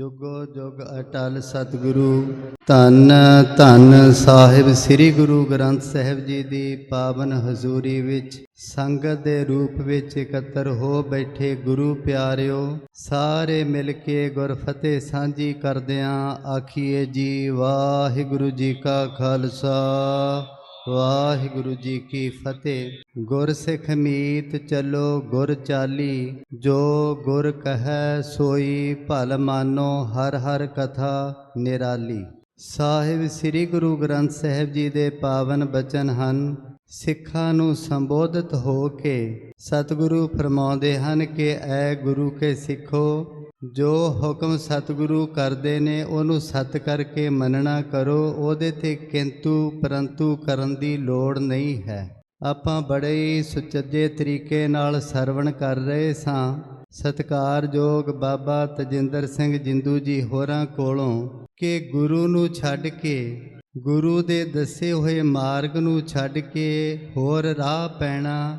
ਜੁਗੋ ਜੁਗ ਅਟਲ ਸਤਿਗੁਰੂ। ਧੰਨ ਧੰਨ ਸਾਹਿਬ ਸ੍ਰੀ ਗੁਰੂ ਗ੍ਰੰਥ ਸਾਹਿਬ ਜੀ ਦੀ ਪਾਵਨ ਹਜ਼ੂਰੀ ਵਿੱਚ ਸੰਗਤ ਦੇ ਰੂਪ ਵਿੱਚ ਇਕੱਤਰ ਹੋ ਬੈਠੇ ਗੁਰੂ ਪਿਆਰਿਓ, ਸਾਰੇ ਮਿਲ ਕੇ ਗੁਰਫਤਿਹ ਸਾਂਝੀ ਕਰਦਿਆਂ ਆਖੀਏ ਜੀ ਵਾਹਿਗੁਰੂ ਜੀ ਕਾ ਖਾਲਸਾ। ਵਾਹਿਗੁਰੂ ਜੀ ਕੀ ਫਤਿਹ। ਗੁਰ ਸਿੱਖ ਮੀਤ ਚੱਲੋ ਗੁਰ ਚਾਲੀ, ਜੋ ਗੁਰ ਕਹੈ ਸੋਈ ਭਲ ਮਾਨੋ ਹਰ ਹਰ ਕਥਾ ਨਿਰਾਲੀ। ਸਾਹਿਬ ਸ੍ਰੀ ਗੁਰੂ ਗ੍ਰੰਥ ਸਾਹਿਬ ਜੀ ਦੇ ਪਾਵਨ ਬਚਨ ਹਨ, ਸਿੱਖਾਂ ਨੂੰ ਸੰਬੋਧਿਤ ਹੋ ਕੇ ਸਤਿਗੁਰੂ ਫਰਮਾਉਂਦੇ ਹਨ ਕਿ ਐ ਗੁਰੂ ਕੇ ਸਿੱਖੋ ਜੋ ਹੁਕਮ ਸਤਿਗੁਰੂ ਕਰਦੇ ਨੇ, ਉਹਨੂੰ ਸਤ ਕਰਕੇ ਮੰਨਣਾ ਕਰੋ। ਉਹਦੇ ਤੇ ਕਿੰਤੂ ਪਰੰਤੂ ਕਰਨ ਦੀ ਲੋੜ ਨਹੀਂ ਹੈ। ਆਪਾਂ ਬੜੇ ਹੀ ਸੁਚੱਜੇ ਤਰੀਕੇ ਨਾਲ ਸਰਵਣ ਕਰ ਰਹੇ ਸਾਂ। ਸਤਿਕਾਰਯੋਗ ਬਾਬਾ ਤਜਿੰਦਰ ਸਿੰਘ ਜਿੰਦੂ ਜੀ ਹੋਰਾਂ ਕੋਲੋਂ ਕਿ ਗੁਰੂ ਨੂੰ ਛੱਡ ਕੇ, ਗੁਰੂ ਦੇ ਦੱਸੇ ਹੋਏ ਮਾਰਗ ਨੂੰ ਛੱਡ ਕੇ ਹੋਰ ਰਾਹ ਪੈਣਾ,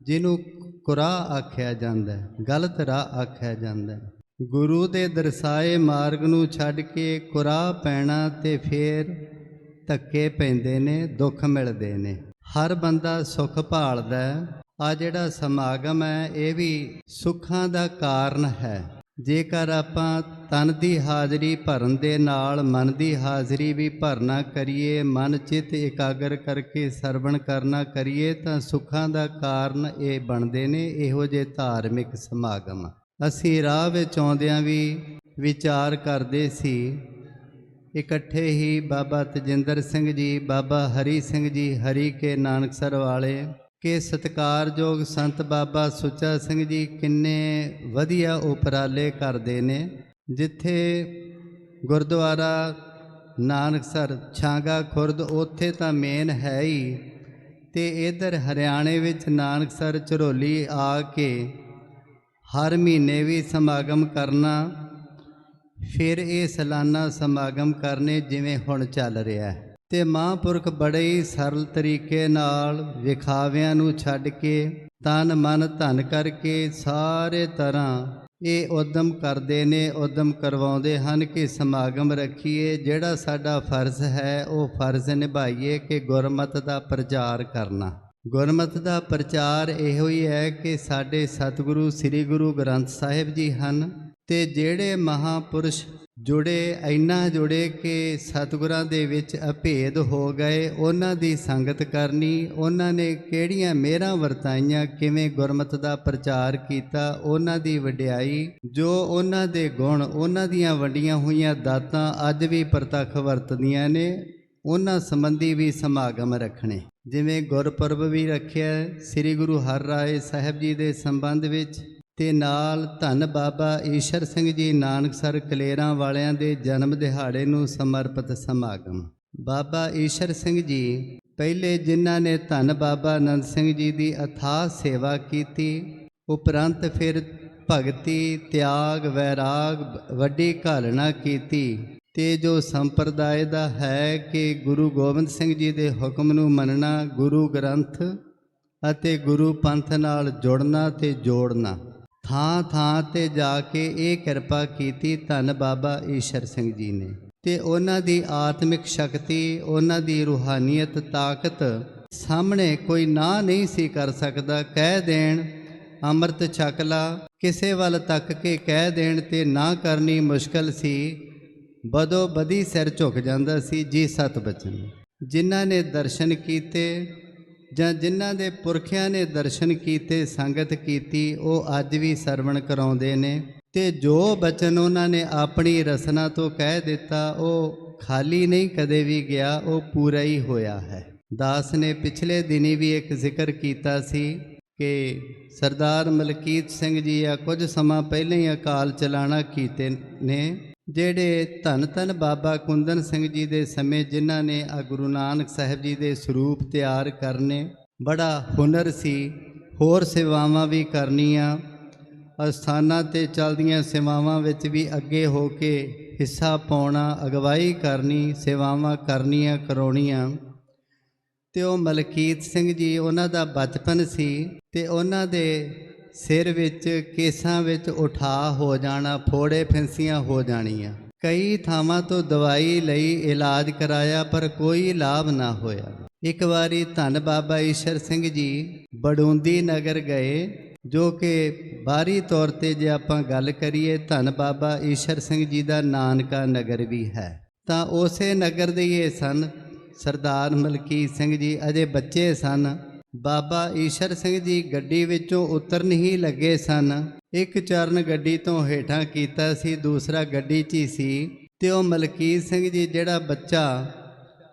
ਜਿਹਨੂੰ ਕੁਰਾ ਆਖਿਆ ਜਾਂਦਾ ਹੈ, ਗਲਤ ਰਾਹ ਆਖਿਆ ਜਾਂਦਾ ਹੈ। ਗੁਰੂ ਦੇ ਦਰਸਾਏ ਮਾਰਗ ਨੂੰ ਛੱਡ ਕੇ ਕੁਰਾ ਪੈਣਾ ਤੇ ਫੇਰ ਧੱਕੇ ਪੈਂਦੇ ਨੇ, ਦੁੱਖ ਮਿਲਦੇ ਨੇ। ਹਰ ਬੰਦਾ ਸੁੱਖ ਭਾਲਦਾ ਆ ਜਿਹੜਾ ਸਮਾਗਮ ਹੈ, ਇਹ ਵੀ ਸੁੱਖਾਂ ਦਾ ਕਾਰਨ ਹੈ। ਜੇਕਰ ਆਪਾਂ ਤਨ ਦੀ ਹਾਜ਼ਰੀ ਭਰਨ ਦੇ ਨਾਲ ਮਨ ਦੀ ਹਾਜ਼ਰੀ ਵੀ ਭਰਨਾ ਕਰੀਏ, ਮਨ ਚਿੱਤ ਇਕਾਗਰ ਕਰਕੇ ਸਰਵਣ ਕਰਨਾ ਕਰੀਏ, ਤਾਂ ਸੁੱਖਾਂ ਦਾ ਕਾਰਨ ਇਹ ਬਣਦੇ ਨੇ, ਇਹੋ ਜਿਹੇ ਧਾਰਮਿਕ ਸਮਾਗਮ। ਅਸੀਂ ਰਾਹ ਵਿੱਚ ਆਉਂਦਿਆਂ ਵੀ ਵਿਚਾਰ ਕਰਦੇ ਸੀ। ਇਕੱਠੇ ਹੀ ਬਾਬਾ ਤਜਿੰਦਰ ਸਿੰਘ ਜੀ, ਬਾਬਾ ਹਰੀ ਸਿੰਘ ਜੀ, ਹਰੀ ਕੇ ਨਾਨਕਸਰ ਵਾਲੇ, ਕਿ ਸਤਿਕਾਰਯੋਗ ਸੰਤ ਬਾਬਾ ਸੁੱਚਾ ਸਿੰਘ ਜੀ ਕਿੰਨੇ ਵਧੀਆ ਉਪਰਾਲੇ ਕਰਦੇ ਨੇ। ਜਿੱਥੇ ਗੁਰਦੁਆਰਾ ਨਾਨਕਸਰ ਛਾਂਗਾ ਖੁਰਦ, ਉੱਥੇ ਤਾਂ ਮੇਨ ਹੈ ਹੀ। ਤੇ ਇਧਰ ਹਰਿਆਣੇ ਵਿੱਚ ਨਾਨਕਸਰ ਚਰੋਲੀ ਆ ਕੇ ਹਰ ਮਹੀਨੇ ਵੀ ਸਮਾਗਮ ਕਰਨਾ, ਫਿਰ ਇਹ ਸਾਲਾਨਾ ਸਮਾਗਮ ਕਰਨੇ ਜਿਵੇਂ ਹੁਣ ਚੱਲ ਰਿਹਾ ਹੈ। ਤੇ ਮਹਾਂਪੁਰਖ ਬੜੇ ਹੀ ਸਰਲ ਤਰੀਕੇ ਨਾਲ ਵਿਖਾਵਿਆਂ ਨੂੰ ਛੱਡ ਕੇ, ਤਨ ਮਨ ਧਨ ਕਰਕੇ ਸਾਰੇ ਤਰ੍ਹਾਂ ਇਹ ਉਦਮ ਕਰਦੇ ਨੇ, ਉਦਮ ਕਰਵਾਉਂਦੇ ਹਨ ਕਿ ਸਮਾਗਮ ਰੱਖੀਏ, ਜਿਹੜਾ ਸਾਡਾ ਫਰਜ਼ ਹੈ ਉਹ ਫਰਜ਼ ਨਿਭਾਈਏ ਕਿ ਗੁਰਮਤ ਦਾ ਪ੍ਰਚਾਰ ਕਰਨਾ। ਗੁਰਮਤ ਦਾ ਪ੍ਰਚਾਰ ਇਹੋ ਹੀ ਹੈ ਕਿ ਸਾਡੇ ਸਤਿਗੁਰੂ, ਸ੍ਰੀ ਗੁਰੂ ਗ੍ਰੰਥ ਸਾਹਿਬ ਜੀ ਹਨ ਤੇ ਜਿਹੜੇ ਮਹਾਪੁਰਸ਼ ਜੁੜੇ, ਇੰਨਾ ਜੁੜੇ ਕਿ ਸਤਿਗੁਰਾਂ ਦੇ ਵਿੱਚ ਅਭੇਦ ਹੋ ਗਏ, ਉਹਨਾਂ ਦੀ ਸੰਗਤ ਕਰਨੀ, ਉਹਨਾਂ ਨੇ ਕਿਹੜੀਆਂ ਮਿਹਰਾਂ ਵਰਤਾਈਆਂ, ਕਿਵੇਂ ਗੁਰਮਤ ਦਾ ਪ੍ਰਚਾਰ ਕੀਤਾ, ਉਹਨਾਂ ਦੀ ਵਡਿਆਈ, ਜੋ ਉਹਨਾਂ ਦੇ ਗੁਣ, ਉਹਨਾਂ ਦੀਆਂ ਵੰਡੀਆਂ ਹੋਈਆਂ ਦਾਤਾਂ ਅੱਜ ਵੀ ਪ੍ਰਤੱਖ ਵਰਤਦੀਆਂ ਨੇ। ਉਹਨਾਂ ਸੰਬੰਧੀ ਵੀ ਸਮਾਗਮ ਰੱਖਣੇ। ਜਿਵੇਂ ਗੁਰਪੁਰਬ ਵੀ ਰੱਖਿਆ ਸ੍ਰੀ ਗੁਰੂ ਹਰ ਰਾਏ ਸਾਹਿਬ ਜੀ ਦੇ ਸੰਬੰਧ ਵਿੱਚ ਤੇ ਨਾਲ ਧੰਨ ਬਾਬਾ ਈਸ਼ਰ ਸਿੰਘ ਜੀ ਨਾਨਕਸਰ ਕਲੇਰਾਂ ਵਾਲਿਆਂ ਦੇ ਜਨਮ ਦਿਹਾੜੇ ਨੂੰ ਸਮਰਪਿਤ ਸਮਾਗਮ। ਬਾਬਾ ਈਸ਼ਰ ਸਿੰਘ ਜੀ, ਪਹਿਲੇ ਜਿਨ੍ਹਾਂ ਨੇ ਧੰਨ ਬਾਬਾ ਅਨੰਦ ਸਿੰਘ ਜੀ ਦੀ ਅਥਾਹ ਸੇਵਾ ਕੀਤੀ, ਉਪਰੰਤ ਫਿਰ ਭਗਤੀ, ਤਿਆਗ, ਵੈਰਾਗ ਵੱਡੀ ਘਾਲਣਾ ਕੀਤੀ। ਤੇ ਜੋ ਸੰਪਰਦਾਇ ਦਾ ਹੈ ਕਿ ਗੁਰੂ ਗੋਬਿੰਦ ਸਿੰਘ ਜੀ ਦੇ ਹੁਕਮ ਨੂੰ ਮੰਨਣਾ, ਗੁਰੂ ਗ੍ਰੰਥ ਅਤੇ ਗੁਰੂ ਪੰਥ ਨਾਲ ਜੁੜਨਾ ਤੇ ਜੋੜਨਾ। ਥਾਂ ਥਾਂ ਤੇ ਜਾ ਕੇ ਇਹ ਕਿਰਪਾ ਕੀਤੀ ਧੰਨ ਬਾਬਾ ਈਸ਼ਰ ਸਿੰਘ ਜੀ ਨੇ। ਤੇ ਉਹਨਾਂ ਦੀ ਆਤਮਿਕ ਸ਼ਕਤੀ, ਉਹਨਾਂ ਦੀ ਰੂਹਾਨੀਅਤ, ਤਾਕਤ ਸਾਹਮਣੇ ਕੋਈ ਨਾ ਨਹੀਂ ਸੀ ਕਰ ਸਕਦਾ। ਕਹਿ ਦੇਣ, ਅੰਮ੍ਰਿਤ ਛਕ ਲਾ, ਕਿਸੇ ਵੱਲ ਤੱਕ ਕੇ ਕਹਿ ਦੇਣ ਤੇ ਨਾ ਕਰਨੀ ਮੁਸ਼ਕਲ ਸੀ। ਬਦੋ ਬਦੀ ਸਿਰ ਝੁਕ ਜਾਂਦਾ ਸੀ ਜੀ ਸਤ ਬਚਨ। ਜਿਨ੍ਹਾਂ ਨੇ ਦਰਸ਼ਨ ਕੀਤੇ ਜਾਂ ਜਿਨ੍ਹਾਂ ਦੇ ਪੁਰਖਿਆਂ ਨੇ ਦਰਸ਼ਨ ਕੀਤੇ, ਸੰਗਤ ਕੀਤੀ, ਉਹ ਅੱਜ ਵੀ ਸਰਵਣ ਕਰਾਉਂਦੇ ਨੇ। ਤੇ ਜੋ ਬਚਨ ਉਹਨਾਂ ਨੇ ਆਪਣੀ ਰਸਨਾ ਤੋਂ ਕਹਿ ਦਿੱਤਾ, ਉਹ ਖਾਲੀ ਨਹੀਂ ਕਦੇ ਵੀ ਗਿਆ, ਉਹ ਪੂਰਾ ਹੀ ਹੋਇਆ ਹੈ। ਦਾਸ ਨੇ ਪਿਛਲੇ ਦਿਨੀ ਵੀ ਇੱਕ ਜ਼ਿਕਰ ਕੀਤਾ ਸੀ ਕਿ ਸਰਦਾਰ ਮਲਕੀਤ ਸਿੰਘ ਜੀ ਆ ਕੁਝ ਸਮਾਂ ਪਹਿਲਾਂ ਹੀ ਅਕਾਲ ਚਲਾਣਾ ਕੀਤੇ ਨੇ। ਜਿਹੜੇ ਧੰਨ ਧੰਨ ਬਾਬਾ ਕੁੰਦਨ ਸਿੰਘ ਜੀ ਦੇ ਸਮੇਂ ਜਿਨ੍ਹਾਂ ਨੇ ਆ ਗੁਰੂ ਨਾਨਕ ਸਾਹਿਬ ਜੀ ਦੇ ਸਰੂਪ ਤਿਆਰ ਕਰਨੇ, ਬੜਾ ਹੁਨਰ ਸੀ, ਹੋਰ ਸੇਵਾਵਾਂ ਵੀ ਕਰਨੀਆਂ, ਅਸਥਾਨਾਂ ਤੇ ਚੱਲਦੀਆਂ ਸੇਵਾਵਾਂ ਵਿੱਚ ਵੀ ਅੱਗੇ ਹੋ ਕੇ ਹਿੱਸਾ ਪਾਉਣਾ, ਅਗਵਾਈ ਕਰਨੀ, ਸੇਵਾਵਾਂ ਕਰਨੀਆਂ, ਕਰਾਉਣੀਆਂ। ਤੇ ਉਹ ਮਲਕੀਤ ਸਿੰਘ ਜੀ, ਉਹਨਾਂ ਦਾ ਬਚਪਨ ਸੀ ਤੇ ਉਹਨਾਂ ਦੇ ਸਿਰ ਵਿੱਚ ਕੇਸਾਂ ਵਿੱਚ ਉਠਾ ਹੋ ਜਾਣਾ, ਫੋੜੇ ਫਿੰਸੀਆਂ ਹੋ ਜਾਣੀਆਂ। ਕਈ ਥਾਵਾਂ ਤੋਂ ਦਵਾਈ ਲਈ ਇਲਾਜ ਕਰਾਇਆ, ਪਰ ਕੋਈ ਲਾਭ ਨਾ ਹੋਇਆ। ਇੱਕ ਵਾਰੀ ਧੰਨ ਬਾਬਾ ਈਸ਼ਰ ਸਿੰਘ ਜੀ ਬੜੂੰਦੀ ਨਗਰ ਗਏ, ਜੋ ਕਿ ਬਾਹਰੀ ਤੌਰ ਤੇ ਜੇ ਆਪਾਂ ਗੱਲ ਕਰੀਏ, ਧੰਨ ਬਾਬਾ ਈਸ਼ਰ ਸਿੰਘ ਜੀ ਦਾ ਨਾਨਕਾ ਨਗਰ ਵੀ ਹੈ। ਤਾਂ ਉਸੇ ਨਗਰ ਦੇ ਹੀ ਇਹ ਸਨ, ਸਰਦਾਰ ਮਲਕੀਤ ਸਿੰਘ ਜੀ, ਅਜੇ ਬੱਚੇ ਸਨ। ਬਾਬਾ ਈਸ਼ਰ ਸਿੰਘ ਜੀ ਗੱਡੀ ਵਿੱਚੋਂ ਉਤਰਨ ਹੀ ਲੱਗੇ ਸਨ। ਇੱਕ ਚਰਨ ਗੱਡੀ ਤੋਂ ਹੇਠਾਂ ਕੀਤਾ ਸੀ, ਦੂਸਰਾ ਗੱਡੀ 'ਚ ਹੀ ਸੀ ਤੇ ਉਹ ਮਲਕੀਤ ਸਿੰਘ ਜੀ ਜਿਹੜਾ ਬੱਚਾ,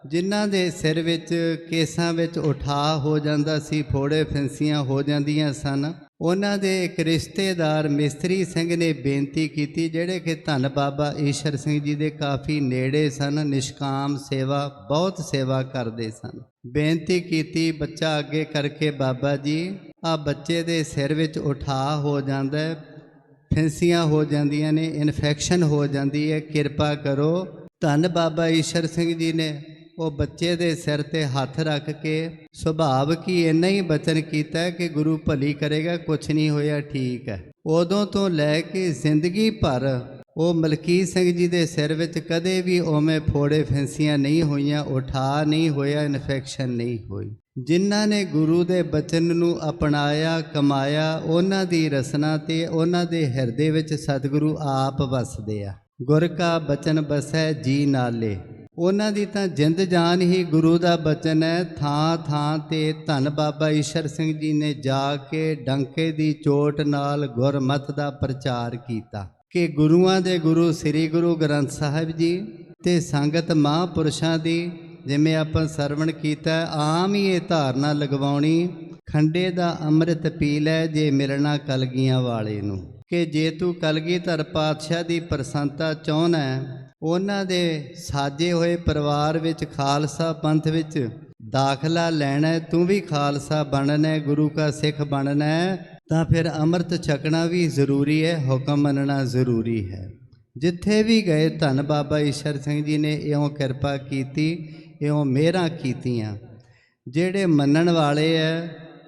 ਜਿਨ੍ਹਾਂ ਦੇ ਸਿਰ ਵਿੱਚ ਕੇਸਾਂ ਵਿੱਚ ਉਠਾ ਹੋ ਜਾਂਦਾ ਸੀ, ਫੋੜੇ ਫਿੰਸੀਆਂ ਹੋ ਜਾਂਦੀਆਂ ਸਨ। ਉਹਨਾਂ ਦੇ ਇੱਕ ਰਿਸ਼ਤੇਦਾਰ ਮਿਸਤਰੀ ਸਿੰਘ ਨੇ ਬੇਨਤੀ ਕੀਤੀ, ਜਿਹੜੇ ਕਿ ਧੰਨ ਬਾਬਾ ਈਸ਼ਰ ਸਿੰਘ ਜੀ ਦੇ ਕਾਫੀ ਨੇੜੇ ਸਨ, ਨਿਸ਼ਕਾਮ ਸੇਵਾ, ਬਹੁਤ ਸੇਵਾ ਕਰਦੇ ਸਨ। ਬੇਨਤੀ ਕੀਤੀ, ਬੱਚਾ ਅੱਗੇ ਕਰਕੇ ਬਾਬਾ ਜੀ, ਆ ਬੱਚੇ ਦੇ ਸਿਰ ਵਿੱਚ ਉਠਾ ਹੋ ਜਾਂਦਾ ਹੈ, ਫਿੰਸੀਆਂ ਹੋ ਜਾਂਦੀਆਂ ਨੇ, ਇਨਫੈਕਸ਼ਨ ਹੋ ਜਾਂਦੀ ਹੈ, ਕਿਰਪਾ ਕਰੋ। ਧੰਨ ਬਾਬਾ ਈਸ਼ਰ ਸਿੰਘ ਜੀ ਨੇ ਉਹ ਬੱਚੇ ਦੇ ਸਿਰ ਤੇ ਹੱਥ ਰੱਖ ਕੇ, ਸੁਭਾਵ ਕੀ ਇੰਨਾ ਹੀ ਬਚਨ ਕੀਤਾ ਕਿ ਗੁਰੂ ਭਲੀ ਕਰੇਗਾ, ਕੁਛ ਨਹੀਂ ਹੋਇਆ, ਠੀਕ ਹੈ। ਉਦੋਂ ਤੋਂ ਲੈ ਕੇ ਜ਼ਿੰਦਗੀ ਭਰ, ਉਹ ਮਲਕੀਤ ਸਿੰਘ ਜੀ ਦੇ ਸਿਰ ਵਿੱਚ ਕਦੇ ਵੀ ਉਵੇਂ ਫੋੜੇ ਫੈਂਸੀਆਂ ਨਹੀਂ ਹੋਈਆਂ, ਉਠਾ ਨਹੀਂ ਹੋਇਆ ਇਨਫੈਕਸ਼ਨ ਨਹੀਂ ਹੋਈ। ਜਿਨ੍ਹਾਂ ਨੇ ਗੁਰੂ ਦੇ ਬਚਨ ਨੂੰ ਅਪਣਾਇਆ, ਕਮਾਇਆ, ਉਹਨਾਂ ਦੀ ਰਸਨਾ ਤੇ ਉਹਨਾਂ ਦੇ ਹਿਰਦੇ ਵਿੱਚ ਸਤਿਗੁਰੂ ਆਪ ਵਸਦੇ ਆ। ਗੁਰ ਕਾ ਬਚਨ ਬਸੈ ਜੀ ਨਾਲੇ। ਉਹਨਾਂ ਦੀ ਤਾਂ ਜਿੰਦ ਜਾਨ ਹੀ ਗੁਰੂ ਦਾ ਬਚਨ ਹੈ। ਥਾਂ ਥਾਂ ਤੇ ਧੰਨ ਬਾਬਾ ਈਸ਼ਰ ਸਿੰਘ ਜੀ ਨੇ ਜਾ ਕੇ ਡੰਕੇ ਦੀ ਚੋਟ ਨਾਲ ਗੁਰਮਤ ਦਾ ਪ੍ਰਚਾਰ ਕੀਤਾ। ਕਿ ਗੁਰੂਆਂ ਦੇ ਗੁਰੂ ਸ੍ਰੀ ਗੁਰੂ ਗ੍ਰੰਥ ਸਾਹਿਬ ਜੀ ਤੇ ਸੰਗਤ ਮਹਾਂਪੁਰਸ਼ਾਂ ਦੀ, ਜਿਵੇਂ ਆਪਾਂ ਸਰਵਣ ਕੀਤਾ, ਆਮ ਹੀ ਇਹ ਧਾਰਨਾ ਲਗਵਾਉਣੀ, ਖੰਡੇ ਦਾ ਅੰਮ੍ਰਿਤ ਪੀ ਲੈ ਜੇ ਮਿਲਣਾ ਕਲਗੀਆਂ ਵਾਲੇ ਨੂੰ। ਕਿ ਜੇ ਤੂੰ ਕਲਗੀਧਰ ਪਾਤਸ਼ਾਹ ਦੀ ਪ੍ਰਸੰਨਤਾ ਚਾਹੁੰਦਾ ਉਹਨਾਂ ਦੇ ਸਾਜੇ ਹੋਏ ਪਰਿਵਾਰ ਵਿੱਚ ਖਾਲਸਾ ਪੰਥ ਵਿੱਚ ਦਾਖਲਾ ਲੈਣਾ ਹੈ, ਤੂੰ ਵੀ ਖਾਲਸਾ ਬਣਨਾ ਹੈ, ਗੁਰੂ ਕਾ ਸਿੱਖ ਬਣਨਾ ਹੈ, ਤਾਂ ਫਿਰ ਅੰਮ੍ਰਿਤ ਛਕਣਾ ਵੀ ਜ਼ਰੂਰੀ ਹੈ ਹੁਕਮ ਮੰਨਣਾ ਜ਼ਰੂਰੀ ਹੈ। ਜਿੱਥੇ ਵੀ ਗਏ ਧੰਨ ਬਾਬਾ ਈਸ਼ਰ ਸਿੰਘ ਜੀ ਨੇ ਇਉਂ ਕਿਰਪਾ ਕੀਤੀ ਇਉਂ ਮਿਹਰਾਂ ਕੀਤੀਆਂ। ਜਿਹੜੇ ਮੰਨਣ ਵਾਲੇ ਐ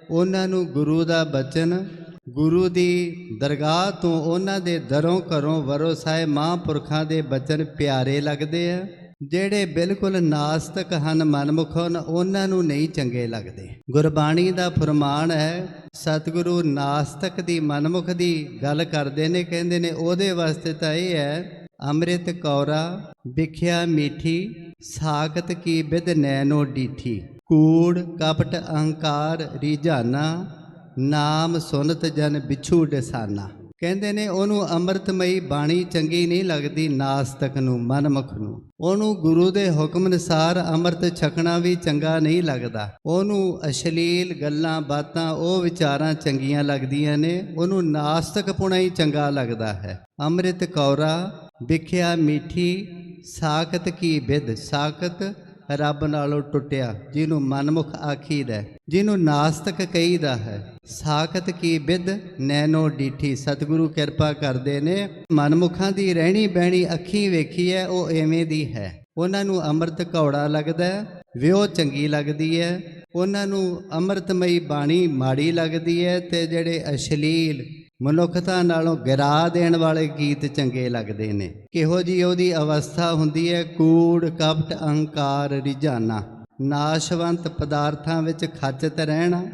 ਉਹਨਾਂ ਨੂੰ ਗੁਰੂ ਦਾ ਬਚਨ ਗੁਰੂ ਦੀ ਦਰਗਾਹ ਤੋਂ ਉਹਨਾਂ ਦੇ ਦਰੋਂ ਘਰੋਂ ਵਰੋਸਾਏ ਮਹਾਂਪੁਰਖਾਂ ਦੇ ਬਚਨ ਪਿਆਰੇ ਲੱਗਦੇ ਆ। ਜਿਹੜੇ ਬਿਲਕੁਲ ਨਾਸਤਕ ਹਨ, ਮਨਮੁਖ ਹਨ ਉਹਨਾਂ ਨੂੰ ਨਹੀਂ ਚੰਗੇ ਲੱਗਦੇ। ਗੁਰਬਾਣੀ ਦਾ ਫਰਮਾਨ ਹੈ, ਸਤਿਗੁਰੂ ਨਾਸਤਕ ਦੀ, ਮਨਮੁਖ ਦੀ ਗੱਲ ਕਰਦੇ ਨੇ, ਕਹਿੰਦੇ ਨੇ, ਉਹਦੇ ਵਾਸਤੇ ਤਾਂ ਇਹ ਹੈ, ਅੰਮ੍ਰਿਤ ਕੌਰਾ, ਵਿਖਿਆ ਮੀਠੀ, ਸਾਖਤ ਕੀ ਬਿਦ ਨੈਨੋ ਡੀਠੀ। ਕੂੜ, ਕਪਟ, ਅਹੰਕਾਰ, ਰੀਝਾਨਾ ਨਾਮ ਸੁਨਤ ਜਨ ਬਿਛੂ ਡਸਾਨਾ। ਕਹਿੰਦੇ ਨੇ ਉਹਨੂੰ ਅੰਮ੍ਰਿਤਮਈ ਬਾਣੀ ਚੰਗੀ ਨਹੀਂ ਲੱਗਦੀ ਨਾਸਤਕ ਨੂੰ, ਮਨਮੁਖ ਨੂੰ। ਉਹਨੂੰ ਗੁਰੂ ਦੇ ਹੁਕਮ ਅਨੁਸਾਰ ਅੰਮ੍ਰਿਤ ਛਕਣਾ ਵੀ ਚੰਗਾ ਨਹੀਂ ਲੱਗਦਾ। ਉਹਨੂੰ ਅਸ਼ਲੀਲ ਗੱਲਾਂ, ਬਾਤਾਂ, ਉਹ ਵਿਚਾਰਾਂ ਚੰਗੀਆਂ ਲੱਗਦੀਆਂ ਨੇ। ਉਹਨੂੰ ਨਾਸਤਕ ਪੁਣਾ ਹੀ ਚੰਗਾ ਲੱਗਦਾ ਹੈ। ਅੰਮ੍ਰਿਤ ਕੌਰਾ, ਵਿਖਿਆ ਮੀਠੀ, ਸਾਖਤ ਕੀ ਵਿਦ ਸਾਖਤ ਰੱਬ ਨਾਲੋਂ ਟੁੱਟਿਆ, ਜਿਹਨੂੰ ਮਨਮੁਖ ਆਖੀਦਾ ਜਿਹਨੂੰ ਨਾਸਤਕ ਕਹੀਦਾ ਹੈ। ਸਾਖਤ ਕੀ ਵਿਦ ਨੈਨੋ ਡੀਠੀ, ਸਤਿਗੁਰੂ ਕਿਰਪਾ ਕਰਦੇ ਨੇ। ਮਨਮੁਖਾਂ ਦੀ ਰਹਿਣੀ ਬਹਿਣੀ ਅੱਖੀ ਵੇਖੀ ਹੈ ਉਹ ਐਵੇਂ ਦੀ ਹੈ। ਉਹਨਾਂ ਨੂੰ ਅੰਮ੍ਰਿਤ ਘੌੜਾ ਲੱਗਦਾ ਹੈ ਵਿਉ ਚੰਗੀ ਲੱਗਦੀ ਹੈ। ਉਹਨਾਂ ਨੂੰ ਅੰਮ੍ਰਿਤਮਈ ਬਾਣੀ ਮਾੜੀ ਲੱਗਦੀ ਹੈ ਤੇ ਜਿਹੜੇ ਅਸ਼ਲੀਲ ਮਨੁੱਖਤਾ ਨਾਲੋਂ ਗਿਰਾ ਦੇਣ ਵਾਲੇ ਗੀਤ ਚੰਗੇ ਲੱਗਦੇ ਨੇ। ਕਿਹੋ ਜੀ ਉਹਦੀ ਅਵਸਥਾ ਹੁੰਦੀ ਹੈ ਕੂੜ, ਕਪਟ, ਅਹੰਕਾਰ ਰਿਝਾਨਾ ਨਾਸ਼ਵੰਤ ਪਦਾਰਥਾਂ ਵਿੱਚ ਖੱਚਤ ਰਹਿਣਾ।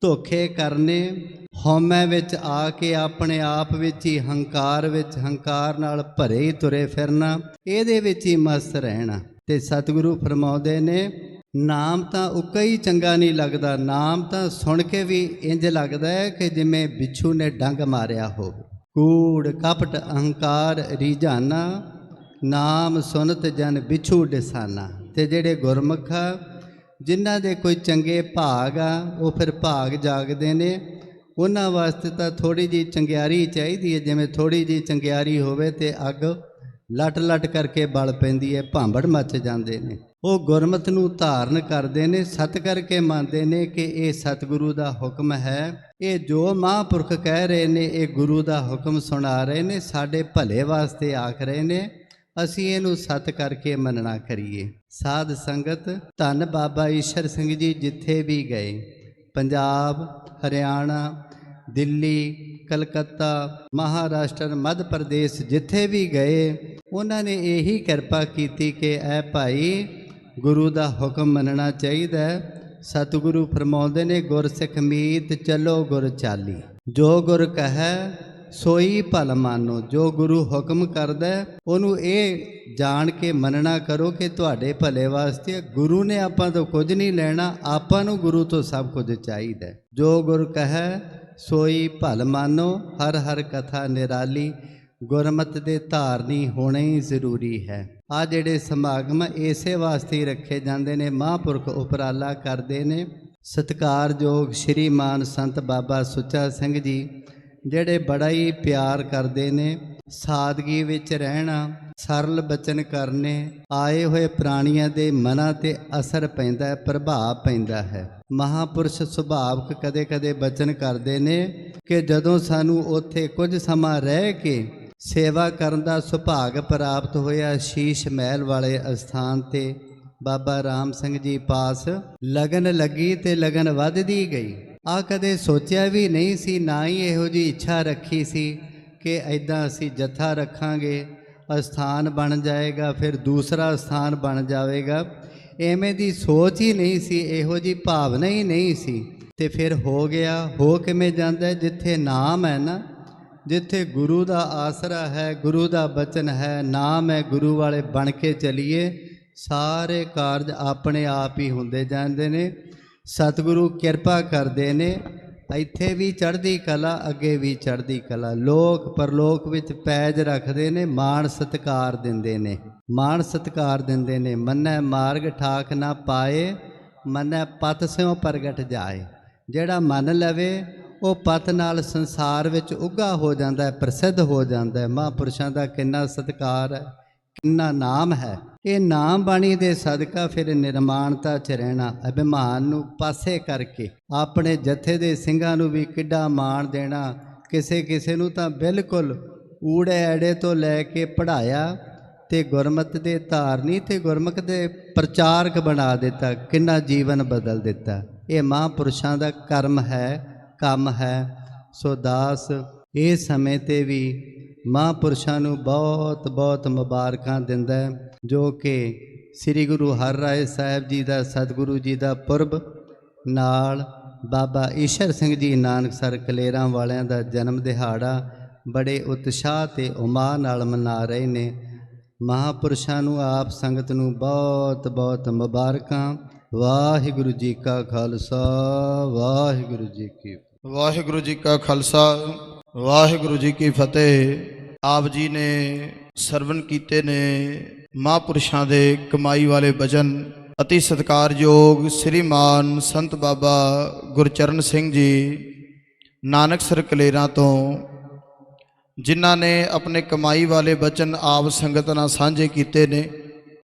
ਧੋਖੇ ਕਰਨੇ। ਹਉਮੈ ਵਿੱਚ ਆ ਕੇ ਆਪਣੇ ਆਪ ਵਿੱਚ ਹੀ ਹੰਕਾਰ ਵਿੱਚ ਹੰਕਾਰ ਨਾਲ ਭਰੇ ਹੀ ਤੁਰੇ ਫਿਰਨਾ। ਇਹਦੇ ਵਿੱਚ ਹੀ ਮਸਤ ਰਹਿਣਾ। ਤੇ ਸਤਿਗੁਰੂ ਫਰਮਾਉਂਦੇ ਨੇ ਨਾਮ ਤਾਂ ਉੱਕਾ ਹੀ ਚੰਗਾ ਨਹੀਂ ਲੱਗਦਾ। ਨਾਮ ਤਾਂ ਸੁਣ ਕੇ ਵੀ ਇੰਜ ਲੱਗਦਾ ਹੈ ਕਿ ਜਿਵੇਂ ਬਿੱਛੂ ਨੇ ਡੰਗ ਮਾਰਿਆ ਹੋਵੇ। ਕੂੜ, ਕਪਟ, ਅਹੰਕਾਰ ਰੀਝਾਨਾ ਨਾਮ ਸੁਨਤ ਜਨ ਬਿਛੂ ਡਿਸਾਨਾ। ਤੇ ਜਿਹੜੇ ਗੁਰਮੁਖਾ ਜਿਨ੍ਹਾਂ ਦੇ ਕੋਈ ਚੰਗੇ ਭਾਗ ਆ, ਉਹ ਫਿਰ ਭਾਗ ਜਾਗਦੇ ਨੇ। ਉਹਨਾਂ ਵਾਸਤੇ ਤਾਂ ਥੋੜੀ ਜੀ ਚੰਗਿਆਰੀ ਚਾਹੀਦੀ ਹੈ। ਜਿਵੇਂ ਥੋੜੀ ਜੀ ਚੰਗਿਆਰੀ ਹੋਵੇ ਤੇ ਅੱਗ ਲਟ ਲਟ ਕਰਕੇ ਬਲ ਪੈਂਦੀ ਹੈ ਭਾਂਬੜ ਮੱਚ ਜਾਂਦੇ ਨੇ। ਉਹ ਗੁਰਮਤ ਨੂੰ ਧਾਰਨ ਕਰਦੇ ਨੇ, ਸਤ ਕਰਕੇ ਮੰਨਦੇ ਨੇ ਕਿ ਇਹ ਸਤਿਗੁਰੂ ਦਾ ਹੁਕਮ ਹੈ। ਇਹ ਜੋ ਮਹਾਂਪੁਰਖ ਕਹਿ ਰਹੇ ਨੇ, ਇਹ ਗੁਰੂ ਦਾ ਹੁਕਮ ਸੁਣਾ ਰਹੇ ਨੇ, ਸਾਡੇ ਭਲੇ ਵਾਸਤੇ ਆਖ ਰਹੇ ਨੇ। ਅਸੀਂ ਇਹਨੂੰ ਸਤ ਕਰਕੇ ਮੰਨਣਾ ਕਰੀਏ। ਸਾਧ ਸੰਗਤ, ਧੰਨ ਬਾਬਾ ਈਸ਼ਰ ਸਿੰਘ ਜੀ ਜਿੱਥੇ ਵੀ ਗਏ, ਪੰਜਾਬ, ਹਰਿਆਣਾ, ਦਿੱਲੀ, ਕਲਕੱਤਾ, ਮਹਾਰਾਸ਼ਟਰ, ਮੱਧ ਪ੍ਰਦੇਸ਼, ਜਿੱਥੇ ਵੀ ਗਏ ਉਹਨਾਂ ਨੇ ਇਹੀ ਕਿਰਪਾ ਕੀਤੀ ਕਿ ਐ ਭਾਈ ਗੁਰੂ ਦਾ ਹੁਕਮ ਮੰਨਣਾ ਚਾਹੀਦਾ ਹੈ। ਸਤਿਗੁਰੂ ਫਰਮਾਉਂਦੇ ਨੇ ਗੁਰਸਿੱਖ ਮੀਤ ਚੱਲੋ, ਗੁਰ ਚਾਲੀ। ਜੋ ਗੁਰ ਕਹੈ, ਸੋਈ ਭਲ ਮਾਨੋ। ਜੋ ਗੁਰੂ ਹੁਕਮ ਕਰਦਾ ਉਹਨੂੰ ਇਹ ਜਾਣ ਕੇ ਮੰਨਣਾ ਕਰੋ ਕਿ ਤੁਹਾਡੇ ਭਲੇ ਵਾਸਤੇ ਗੁਰੂ ਨੇ ਆਪਾਂ ਤੋਂ ਕੁਝ ਨਹੀਂ ਲੈਣਾ, ਆਪਾਂ ਨੂੰ ਗੁਰੂ ਤੋਂ ਸਭ ਕੁਝ ਚਾਹੀਦਾ ਜੋ ਗੁਰ ਕਹੈ, ਸੋਈ ਭਲ ਮਾਨੋ। ਹਰ ਹਰ ਕਥਾ ਨਿਰਾਲੀ। ਗੁਰਮਤ ਦੇ ਧਾਰਨੀ ਹੋਣਾ ਹੀ ਜ਼ਰੂਰੀ ਹੈ। ਆ ਜਿਹੜੇ ਸਮਾਗਮ ਇਸੇ ਵਾਸਤੇ ਹੀ ਰੱਖੇ ਜਾਂਦੇ ਨੇ, ਮਹਾਂਪੁਰਖ ਉਪਰਾਲਾ ਕਰਦੇ ਨੇ। ਸਤਿਕਾਰਯੋਗ ਸ਼੍ਰੀਮਾਨ ਸੰਤ ਬਾਬਾ ਸੁੱਚਾ ਸਿੰਘ ਜੀ, ਜਿਹੜੇ ਬੜਾ ਹੀ ਪਿਆਰ ਕਰਦੇ ਨੇ, ਸਾਦਗੀ ਵਿੱਚ ਰਹਿਣਾ, ਸਰਲ ਬਚਨ ਕਰਨੇ, ਆਏ ਹੋਏ ਪ੍ਰਾਣੀਆਂ ਦੇ ਮਨਾਂ ਤੇ ਅਸਰ ਪੈਂਦਾ ਹੈ, ਪ੍ਰਭਾਵ ਪੈਂਦਾ ਹੈ। ਮਹਾਪੁਰਸ਼ ਸੁਭਾਵਕ ਕਦੇ-ਕਦੇ ਬਚਨ ਕਰਦੇ ਨੇ ਕਿ ਜਦੋਂ ਸਾਨੂੰ ਉੱਥੇ ਕੁਝ ਸਮਾਂ ਰਹਿ ਕੇ ਸੇਵਾ ਕਰਨ ਦਾ ਸੁਭਾਗ ਪ੍ਰਾਪਤ ਹੋਇਆ ਸ਼ੀਸ਼ ਮਹਿਲ ਵਾਲੇ ਅਸਥਾਨ ਤੇ। ਬਾਬਾ ਰਾਮ ਸਿੰਘ ਜੀ ਪਾਸ ਲਗਨ ਲੱਗੀ ਤੇ ਲਗਨ ਵੱਧਦੀ ਗਈ। ਆ ਕਦੇ ਸੋਚਿਆ ਵੀ ਨਹੀਂ ਸੀ, ਨਾ ਹੀ ਇਹੋ ਜੀ ਇੱਛਾ ਰੱਖੀ ਸੀ ਕਿ ਐਦਾਂ ਅਸੀਂ ਜਥਾ ਰੱਖਾਂਗੇ, ਅਸਥਾਨ ਬਣ ਜਾਏਗਾ, ਫਿਰ ਦੂਸਰਾ ਸਥਾਨ ਬਣ ਜਾਵੇਗਾ। ਐਵੇਂ ਦੀ ਸੋਚ ਹੀ ਨਹੀਂ ਸੀ, ਇਹੋ ਜੀ ਭਾਵਨਾ ਹੀ ਨਹੀਂ ਸੀ। ਤੇ ਫਿਰ ਹੋ ਗਿਆ, ਹੋ ਕਿਵੇਂ ਜਾਂਦਾ, ਜਿੱਥੇ ਨਾਮ ਹੈ ਨਾ ਜਿੱਥੇ ਗੁਰੂ ਦਾ ਆਸਰਾ ਹੈ, ਗੁਰੂ ਦਾ ਬਚਨ ਹੈ, ਨਾਮ ਹੈ, ਗੁਰੂ ਵਾਲੇ ਬਣ ਕੇ ਚਲੀਏ, ਸਾਰੇ ਕਾਰਜ ਆਪਣੇ ਆਪ ਹੀ ਹੁੰਦੇ ਜਾਂਦੇ ਨੇ। ਸਤਿਗੁਰੂ ਕਿਰਪਾ ਕਰਦੇ ਨੇ, ਇੱਥੇ ਵੀ ਚੜ੍ਹਦੀ ਕਲਾ, ਅੱਗੇ ਵੀ ਚੜ੍ਹਦੀ ਕਲਾ। ਲੋਕ ਪਰਲੋਕ ਵਿੱਚ ਪੈਜ ਰੱਖਦੇ ਨੇ, ਮਾਣ ਸਤਿਕਾਰ ਦਿੰਦੇ ਨੇ। ਮਾਣ ਸਤਿਕਾਰ ਦਿੰਦੇ ਨੇ, ਮੰਨੈ ਮਾਰਗ ਠਾਕ ਨਾ ਪਾਏ, ਮੰਨੈ ਪਤ ਸਿਉ ਪ੍ਰਗਟ ਜਾਏ। ਜਿਹੜਾ ਮੰਨ ਲਵੇ ਉਹ ਪਤ ਨਾਲ ਸੰਸਾਰ ਵਿੱਚ ਉੱਗਾ ਹੋ ਜਾਂਦਾ ਹੈ, ਪ੍ਰਸਿੱਧ ਹੋ ਜਾਂਦਾ ਹੈ। ਮਹਾਂਪੁਰਸ਼ਾਂ ਦਾ ਕਿੰਨਾ ਸਤਿਕਾਰ ਹੈ, ਕਿੰਨਾ ਨਾਮ ਹੈ। ਇਹ ਨਾਮ ਬਾਣੀ ਦੇ ਸਦਕਾ ਫਿਰ ਨਿਰਮਾਣਤਾ ਚ ਰਹਿਣਾ, ਅਭਿਮਾਨ ਨੂੰ ਪਾਸੇ ਕਰਕੇ, ਆਪਣੇ ਜਥੇ ਦੇ ਸਿੰਘਾਂ ਨੂੰ ਵੀ ਕਿੱਡਾ ਮਾਣ ਦੇਣਾ, ਕਿਸੇ ਕਿਸੇ ਨੂੰ ਤਾਂ ਬਿਲਕੁਲ ਊੜੇ ਐੜੇ ਤੋਂ ਲੈ ਕੇ ਪੜਾਇਆ ਤੇ ਗੁਰਮਤ ਦੇ ਧਾਰਨੀ ਤੇ ਗੁਰਮੁਖ ਦੇ ਪ੍ਰਚਾਰਕ ਬਣਾ ਦਿੱਤਾ, ਕਿੰਨਾ ਜੀਵਨ ਬਦਲ ਦਿੱਤਾ। ਇਹ ਮਹਾਂਪੁਰਸ਼ਾਂ ਦਾ ਕਰਮ ਹੈ ਕੰਮ ਹੈ, ਸੋ ਦਾਸ, ਇਹ ਸਮੇਂ ਤੇ ਵੀ ਮਹਾਂਪੁਰਸ਼ਾਂ ਨੂੰ ਬਹੁਤ ਬਹੁਤ ਮੁਬਾਰਕਾਂ ਦਿੰਦਾ ਜੋ ਕਿ ਸ੍ਰੀ ਗੁਰੂ ਹਰ ਰਾਏ ਸਾਹਿਬ ਜੀ ਦਾ, ਸਤਿਗੁਰੂ ਜੀ ਦਾ ਪੁਰਬ, ਨਾਲ ਬਾਬਾ ਈਸ਼ਰ ਸਿੰਘ ਜੀ ਨਾਨਕਸਰ ਕਲੇਰਾਂ ਵਾਲਿਆਂ ਦਾ ਜਨਮ ਦਿਹਾੜਾ ਬੜੇ ਉਤਸ਼ਾਹ ਤੇ ਉਮਾ ਨਾਲ ਮਨਾ ਰਹੇ ਨੇ। ਮਹਾਪੁਰਸ਼ਾਂ ਨੂੰ, ਆਪ ਸੰਗਤ ਨੂੰ ਬਹੁਤ ਬਹੁਤ ਮੁਬਾਰਕਾਂ। ਵਾਹਿਗੁਰੂ ਜੀ ਕਾ ਖਾਲਸਾ, ਵਾਹਿਗੁਰੂ ਜੀ ਕੀ ਵਾਹਿਗੁਰੂ ਜੀ ਕਾ ਖਾਲਸਾ, ਵਾਹਿਗੁਰੂ ਜੀ ਕੀ ਫਤਿਹ। ਆਪ ਜੀ ਨੇ ਸਰਵਨ ਕੀਤੇ ਨੇ ਮਹਾਂਪੁਰਸ਼ਾਂ ਦੇ ਕਮਾਈ ਵਾਲੇ ਬਚਨ ਅਤੀ ਸਤਿਕਾਰਯੋਗ ਸ੍ਰੀਮਾਨ ਸੰਤ ਬਾਬਾ ਗੁਰਚਰਨ ਸਿੰਘ ਜੀ ਨਾਨਕ ਸਰ ਕਲੇਰਾਂ ਤੋਂ, ਜਿਨ੍ਹਾਂ ਨੇ ਆਪਣੇ ਕਮਾਈ ਵਾਲੇ ਬਚਨ ਆਪ ਸੰਗਤ ਨਾਲ ਸਾਂਝੇ ਕੀਤੇ ਨੇ।